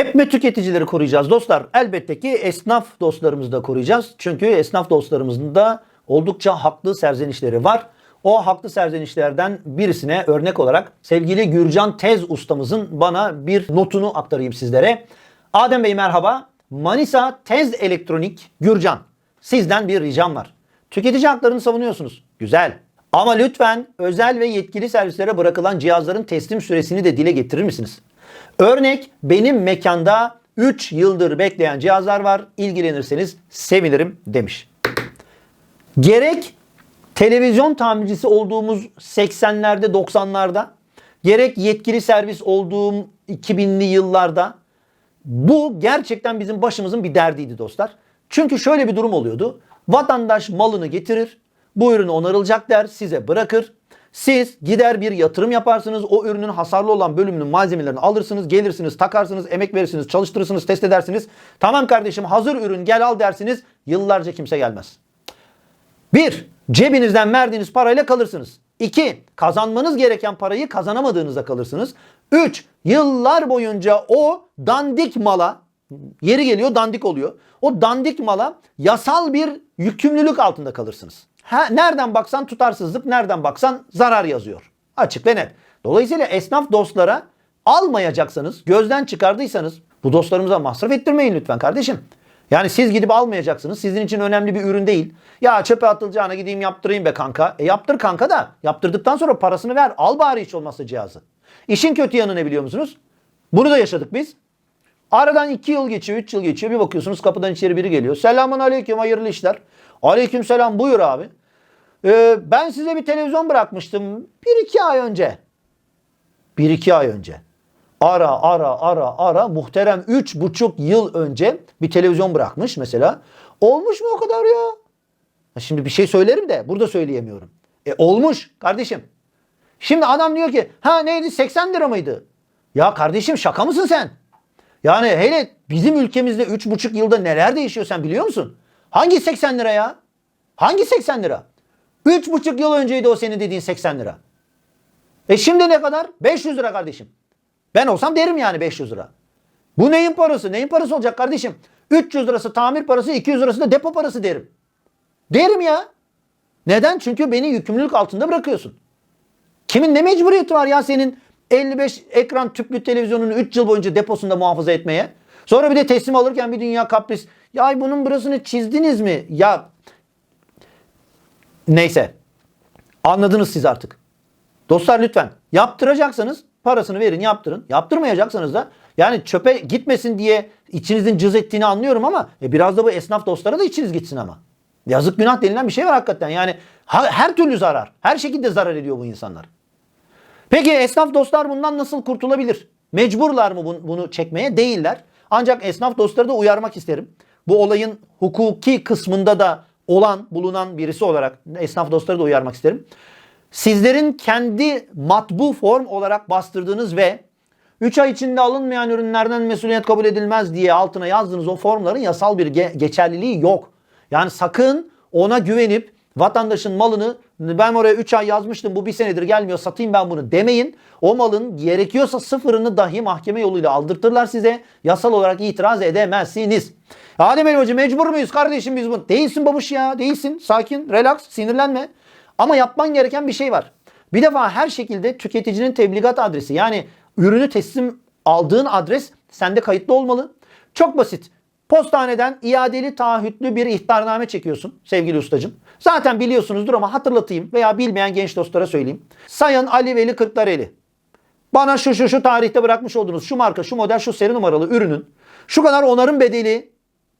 Hep mi tüketicileri koruyacağız dostlar? Elbette ki esnaf dostlarımızı da koruyacağız. Çünkü esnaf dostlarımızın da oldukça haklı serzenişleri var. O haklı serzenişlerden birisine örnek olarak sevgili Gürcan Tez ustamızın bana bir notunu aktarayım sizlere. Adem Bey merhaba. Manisa Tez Elektronik Gürcan. Sizden bir ricam var. Tüketici haklarını savunuyorsunuz. Güzel. Ama lütfen özel ve yetkili servislere bırakılan cihazların teslim süresini de dile getirir misiniz? Örnek benim mekanda 3 yıldır bekleyen cihazlar var. İlgilenirseniz sevinirim demiş. Gerek televizyon tamircisi olduğumuz 80'lerde 90'larda gerek yetkili servis olduğum 2000'li yıllarda bu gerçekten bizim başımızın bir derdiydi dostlar. Çünkü şöyle bir durum oluyordu. Vatandaş malını getirir, bu ürün onarılacak der, size bırakır. Siz gider bir yatırım yaparsınız, o ürünün hasarlı olan bölümünün malzemelerini alırsınız, gelirsiniz, takarsınız, emek verirsiniz, çalıştırırsınız, test edersiniz. Tamam kardeşim hazır ürün gel al dersiniz, yıllarca kimse gelmez. Bir, cebinizden verdiğiniz parayla kalırsınız. İki, kazanmanız gereken parayı kazanamadığınızda kalırsınız. Üç, yıllar boyunca o dandik mala, yeri geliyor dandik oluyor. O dandik mala yasal bir yükümlülük altında kalırsınız. Ha, nereden baksan tutarsızlık, nereden baksan zarar yazıyor. Açık ve net. Dolayısıyla esnaf dostlara almayacaksanız, gözden çıkardıysanız bu dostlarımıza masraf ettirmeyin lütfen kardeşim. Yani siz gidip almayacaksınız. Sizin için önemli bir ürün değil. Ya çöpe atılacağına gideyim yaptırayım be kanka. E yaptır kanka da yaptırdıktan sonra parasını ver. Al bari hiç olmazsa cihazı. İşin kötü yanı ne biliyor musunuz? Bunu da yaşadık biz. Aradan 2 yıl geçiyor, 3 yıl geçiyor. Bir bakıyorsunuz kapıdan içeri biri geliyor. Selamun aleyküm, hayırlı işler. Aleyküm selam, buyur abi. Ee, ben size bir televizyon bırakmıştım 1-2 ay önce. 1-2 ay önce. Ara ara ara ara muhterem 3,5 yıl önce bir televizyon bırakmış mesela. Olmuş mu o kadar ya? Şimdi bir şey söylerim de burada söyleyemiyorum. E olmuş kardeşim. Şimdi adam diyor ki ha neydi 80 lira mıydı? Ya kardeşim şaka mısın sen? Yani hele bizim ülkemizde 3,5 yılda neler değişiyor sen biliyor musun? Hangi 80 lira ya? Hangi 80 lira? 3,5 yıl önceydi o senin dediğin 80 lira. E şimdi ne kadar? 500 lira kardeşim. Ben olsam derim yani 500 lira. Bu neyin parası? Neyin parası olacak kardeşim? 300 lirası tamir parası, 200 lirası da depo parası derim. Derim ya. Neden? Çünkü beni yükümlülük altında bırakıyorsun. Kimin ne mecburiyeti var ya senin 55 ekran tüplü televizyonunu 3 yıl boyunca deposunda muhafaza etmeye? Sonra bir de teslim alırken bir dünya kapris. Ya bunun burasını çizdiniz mi? Ya neyse. Anladınız siz artık. Dostlar lütfen yaptıracaksanız parasını verin yaptırın. Yaptırmayacaksanız da yani çöpe gitmesin diye içinizin cız ettiğini anlıyorum ama e, biraz da bu esnaf dostlara da içiniz gitsin ama. Yazık günah denilen bir şey var hakikaten. Yani her türlü zarar. Her şekilde zarar ediyor bu insanlar. Peki esnaf dostlar bundan nasıl kurtulabilir? Mecburlar mı bunu, çekmeye? Değiller. Ancak esnaf dostları da uyarmak isterim. Bu olayın hukuki kısmında da olan, bulunan birisi olarak esnaf dostları da uyarmak isterim. Sizlerin kendi matbu form olarak bastırdığınız ve 3 ay içinde alınmayan ürünlerden mesuliyet kabul edilmez diye altına yazdığınız o formların yasal bir ge- geçerliliği yok. Yani sakın ona güvenip vatandaşın malını ben oraya 3 ay yazmıştım bu bir senedir gelmiyor satayım ben bunu demeyin. O malın gerekiyorsa sıfırını dahi mahkeme yoluyla aldırtırlar size. Yasal olarak itiraz edemezsiniz. Adem Elbacı mecbur muyuz kardeşim biz bunu? Değilsin babuş ya değilsin. Sakin, relax, sinirlenme. Ama yapman gereken bir şey var. Bir defa her şekilde tüketicinin tebligat adresi yani ürünü teslim aldığın adres sende kayıtlı olmalı. Çok basit. Postaneden iadeli taahhütlü bir ihtarname çekiyorsun sevgili ustacım. Zaten biliyorsunuzdur ama hatırlatayım veya bilmeyen genç dostlara söyleyeyim. Sayın Ali Veli Kırklareli. Bana şu şu şu tarihte bırakmış olduğunuz şu marka, şu model, şu seri numaralı ürünün şu kadar onarım bedeli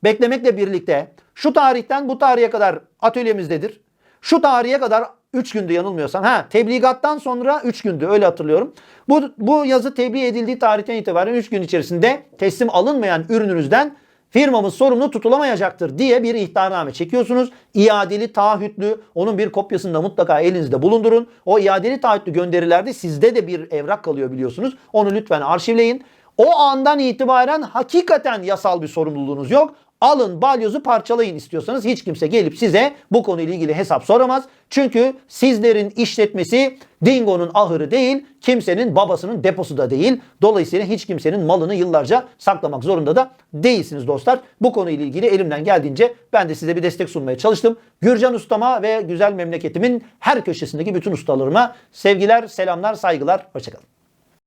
beklemekle birlikte şu tarihten bu tarihe kadar atölyemizdedir. Şu tarihe kadar 3 gündü yanılmıyorsam. Ha tebligattan sonra 3 gündü öyle hatırlıyorum. Bu, bu yazı tebliğ edildiği tarihten itibaren 3 gün içerisinde teslim alınmayan ürününüzden firmamız sorumlu tutulamayacaktır diye bir ihtarname çekiyorsunuz. İadeli taahhütlü onun bir kopyasını da mutlaka elinizde bulundurun. O iadeli taahhütlü gönderilerde sizde de bir evrak kalıyor biliyorsunuz. Onu lütfen arşivleyin. O andan itibaren hakikaten yasal bir sorumluluğunuz yok. Alın balyozu parçalayın istiyorsanız hiç kimse gelip size bu konuyla ilgili hesap soramaz. Çünkü sizlerin işletmesi Dingo'nun ahırı değil, kimsenin babasının deposu da değil. Dolayısıyla hiç kimsenin malını yıllarca saklamak zorunda da değilsiniz dostlar. Bu konuyla ilgili elimden geldiğince ben de size bir destek sunmaya çalıştım. Gürcan ustama ve güzel memleketimin her köşesindeki bütün ustalarıma sevgiler, selamlar, saygılar. Hoşçakalın.